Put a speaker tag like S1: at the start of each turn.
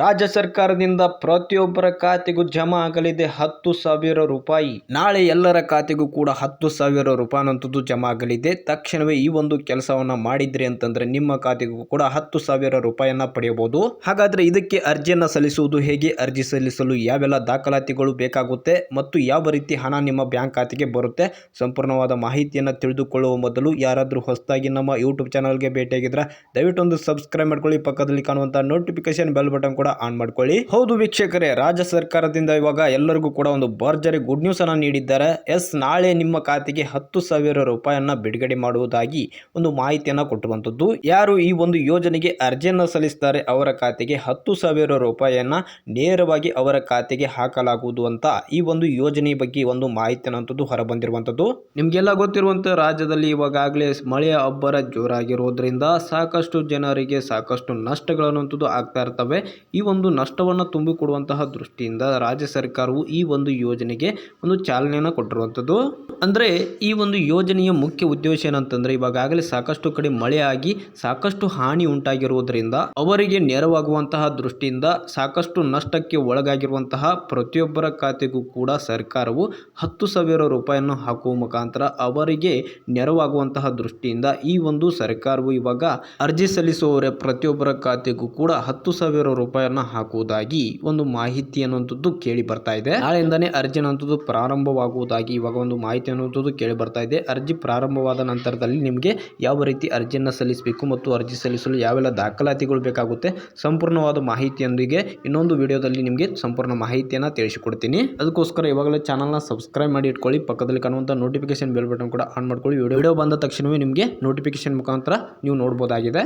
S1: ರಾಜ್ಯ ಸರ್ಕಾರದಿಂದ ಪ್ರತಿಯೊಬ್ಬರ ಖಾತೆಗೂ ಜಮಾ ಆಗಲಿದೆ ಹತ್ತು ಸಾವಿರ ರೂಪಾಯಿ. ನಾಳೆ ಎಲ್ಲರ ಖಾತೆಗೂ ಕೂಡ ಹತ್ತು ಸಾವಿರ ರೂಪಾಯಿನಂತದ್ದು ಜಮಾ ಆಗಲಿದೆ. ತಕ್ಷಣವೇ ಈ ಒಂದು ಕೆಲಸವನ್ನ ಮಾಡಿದ್ರಿ ಅಂತಂದ್ರೆ ನಿಮ್ಮ ಖಾತೆಗೂ ಕೂಡ ಹತ್ತು ಸಾವಿರ ರೂಪಾಯಿಯನ್ನ ಪಡೆಯಬಹುದು. ಹಾಗಾದ್ರೆ ಇದಕ್ಕೆ ಅರ್ಜಿಯನ್ನ ಸಲ್ಲಿಸುವುದು ಹೇಗೆ? ಅರ್ಜಿ ಸಲ್ಲಿಸಲು ಯಾವೆಲ್ಲ ದಾಖಲಾತಿಗಳು ಬೇಕಾಗುತ್ತೆ ಮತ್ತು ಯಾವ ರೀತಿ ಹಣ ನಿಮ್ಮ ಬ್ಯಾಂಕ್ ಖಾತೆಗೆ ಬರುತ್ತೆ? ಸಂಪೂರ್ಣವಾದ ಮಾಹಿತಿಯನ್ನ ತಿಳಿದುಕೊಳ್ಳುವ ಮೊದಲು ಯಾರಾದರೂ ಹೊಸದಾಗಿ ನಮ್ಮ ಯೂಟ್ಯೂಬ್ ಚಾನಲ್ಗೆ ಭೇಟಿಯಾಗಿದ್ರೆ ದಯವಿಟ್ಟು ಒಂದು ಸಬ್ಸ್ಕ್ರೈಬ್ ಮಾಡ್ಕೊಳ್ಳಿ. ಪಕ್ಕದಲ್ಲಿ ಕಾಣುವಂತಹ ನೋಟಿಫಿಕೇಶನ್ ಬೆಲ್ ಬಟನ್ ಕೂಡ ಆನ್ ಮಾಡ್ಕೊಳ್ಳಿ. ಹೌದು ವೀಕ್ಷಕರೇ ರಾಜ್ಯ ಸರ್ಕಾರದಿಂದ ಇವಾಗ ಎಲ್ಲರಿಗೂ ಕೂಡ ಒಂದು ಭರ್ಜರಿ ಗುಡ್ ನ್ಯೂಸ್ ಅನ್ನ ನೀಡಿದ್ದಾರೆ. ಎಸ್ ನಾಳೆ ನಿಮ್ಮ ಖಾತೆಗೆ ಹತ್ತು ಸಾವಿರ ರೂಪಾಯಿಯನ್ನ ಬಿಡುಗಡೆ ಮಾಡುವುದಾಗಿ ಒಂದು ಮಾಹಿತಿಯನ್ನ ಕೊಟ್ಟುವಂಥದ್ದು ಯಾರು ಈ ಒಂದು ಯೋಜನೆಗೆ ಅರ್ಜಿಯನ್ನ ಸಲ್ಲಿಸ್ತಾರೆ ಅವರ ಖಾತೆಗೆ ಹತ್ತು ಸಾವಿರ ರೂಪಾಯಿಯನ್ನ ನೇರವಾಗಿ ಅವರ ಖಾತೆಗೆ ಹಾಕಲಾಗುವುದು ಅಂತ ಈ ಒಂದು ಯೋಜನೆ ಬಗ್ಗೆ ಒಂದು ಮಾಹಿತಿಯನ್ನುವಂಥದ್ದು ಹೊರಬಂದಿರುವಂಥದ್ದು ನಿಮ್ಗೆಲ್ಲ ಗೊತ್ತಿರುವಂತೆ ರಾಜ್ಯದಲ್ಲಿ ಇವಾಗಲೇ ಮಳೆಯ ಅಬ್ಬರ ಜೋರಾಗಿರುವುದರಿಂದ ಸಾಕಷ್ಟು ಜನರಿಗೆ ಸಾಕಷ್ಟು ನಷ್ಟಗಳನ್ನಂತದ್ದು ಆಗ್ತಾ ಇರ್ತವೆ. ಈ ಒಂದು ನಷ್ಟವನ್ನು ತುಂಬಿಕೊಡುವಂತಹ ದೃಷ್ಟಿಯಿಂದ ರಾಜ್ಯ ಸರ್ಕಾರವು ಈ ಒಂದು ಯೋಜನೆಗೆ ಒಂದು ಚಾಲನೆಯನ್ನು ಕೊಟ್ಟಿರುವಂಥದ್ದು. ಅಂದರೆ ಈ ಒಂದು ಯೋಜನೆಯ ಮುಖ್ಯ ಉದ್ದೇಶ ಏನಂತಂದ್ರೆ ಇವಾಗಲೇ ಸಾಕಷ್ಟು ಕಡೆ ಮಳೆ ಸಾಕಷ್ಟು ಹಾನಿ ಉಂಟಾಗಿರುವುದರಿಂದ ಅವರಿಗೆ ನೆರವಾಗುವಂತಹ ದೃಷ್ಟಿಯಿಂದ ಸಾಕಷ್ಟು ನಷ್ಟಕ್ಕೆ ಒಳಗಾಗಿರುವಂತಹ ಪ್ರತಿಯೊಬ್ಬರ ಖಾತೆಗೂ ಕೂಡ ಸರ್ಕಾರವು ಹತ್ತು ಸಾವಿರ ರೂಪಾಯಿಯನ್ನು ಹಾಕುವ ಮುಖಾಂತರ ಅವರಿಗೆ ನೆರವಾಗುವಂತಹ ದೃಷ್ಟಿಯಿಂದ ಈ ಒಂದು ಸರ್ಕಾರವು ಇವಾಗ ಅರ್ಜಿ ಸಲ್ಲಿಸುವವರ ಪ್ರತಿಯೊಬ್ಬರ ಖಾತೆಗೂ ಕೂಡ ಹತ್ತು ಸಾವಿರ ರೂಪಾಯಿಯನ್ನ ಹಾಕುವುದಾಗಿ ಒಂದು ಮಾಹಿತಿ ಅನ್ನುವಂಥದ್ದು ಕೇಳಿ ಬರ್ತಾ ಇದೆ. ನಾಳೆಯಿಂದನೇ ಅರ್ಜಿ ಅನ್ನುವಂಥದ್ದು ಪ್ರಾರಂಭವಾಗುವುದಾಗಿ ಇವಾಗ ಒಂದು ಮಾಹಿತಿ ಅನ್ನುವಂಥದ್ದು ಕೇಳಿ ಬರ್ತಾ ಇದೆ. ಅರ್ಜಿ ಪ್ರಾರಂಭವಾದ ನಂತರದಲ್ಲಿ ನಿಮಗೆ ಯಾವ ರೀತಿ ಅರ್ಜಿಯನ್ನು ಸಲ್ಲಿಸಬೇಕು ಮತ್ತು ಅರ್ಜಿ ಸಲ್ಲಿಸಲು ಯಾವೆಲ್ಲ ದಾಖಲಾತಿಗಳು ಬೇಕಾಗುತ್ತೆ ಸಂಪೂರ್ಣವಾದ ಮಾಹಿತಿಯೊಂದಿಗೆ ಇನ್ನೊಂದು ವಿಡಿಯೋದಲ್ಲಿ ನಿಮಗೆ ಸಂಪೂರ್ಣ ಮಾಹಿತಿಯನ್ನು ತಿಳಿಸಿಕೊಡ್ತೀನಿ. ಅದಕ್ಕೋಸ್ಕರ ಇವಾಗಲೇ ಚಾನಲ್ನ ಸಬ್ಸ್ಕ್ರೈಬ್ ಮಾಡಿ ಇಟ್ಕೊಳ್ಳಿ. ಪಕ್ಕದಲ್ಲಿ ಕಾಣುವಂಥ ನೋಟಿಫಿಕೇಶನ್ ಬೆಲ್ ಬಟನ್ ಕೂಡ ಆನ್ ಮಾಡ್ಕೊಳ್ಳಿ. ವಿಡಿಯೋ ಬಂದ ತಕ್ಷಣವೇ ನಿಮಗೆ ನೋಟಿಫಿಕೇಶನ್ ಮುಖಾಂತರ ನೀವು ನೋಡ್ಬೋದಾಗಿದೆ.